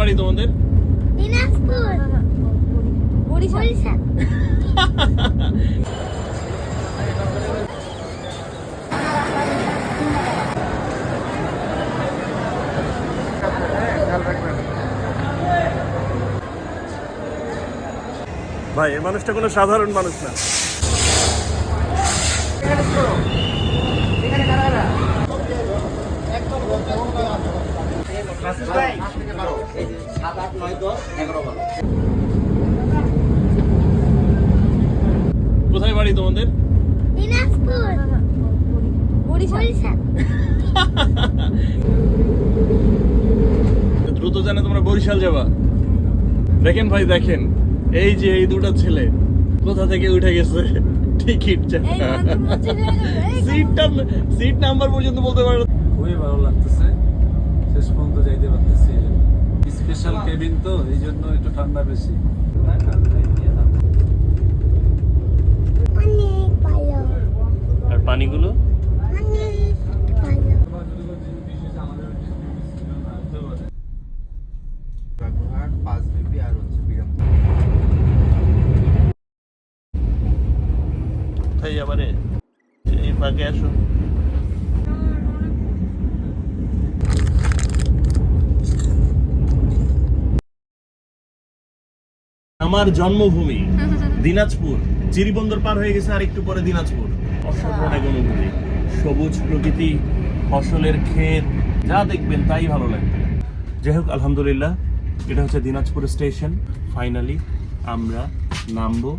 বাড়ি তোমাদের? দিনাজপুর। বরিশাল বরিশাল ভাই এই মানুষটা কোনো সাধারণ মানুষ না। কোথায় বাড়ি তোমাদের? দ্রুত জানে তোমরা বরিশাল যাবা। দেখেন ভাই দেখেন। এই যে এই দুটো ছেলে কোথা থেকে উঠে গেছে? টিকিট সিটটা সিট নাম্বার পর্যন্ত বলতে পারো। খুবই ভালো লাগতেছে। শেষ পর্যন্ত যাইতে পারতেছি। কেবিন তো এই জন্য একটু ঠান্ডা বেশি। আর পানিগুলো? কোথায় যাবারে এই ফাঁকে আসো আমার জন্মভূমি দিনাজপুর। চিরিবন্দর পার হয়ে গেছে আর একটু পরে দিনাজপুর। অসাধারণ এক অনুভূতি। সবুজ প্রকৃতি ফসলের ক্ষেত যা দেখবেন তাই ভালো লাগবে। যাই হোক আলহামদুলিল্লাহ এটা হচ্ছে দিনাজপুর স্টেশন। ফাইনালি আমরা নামবো।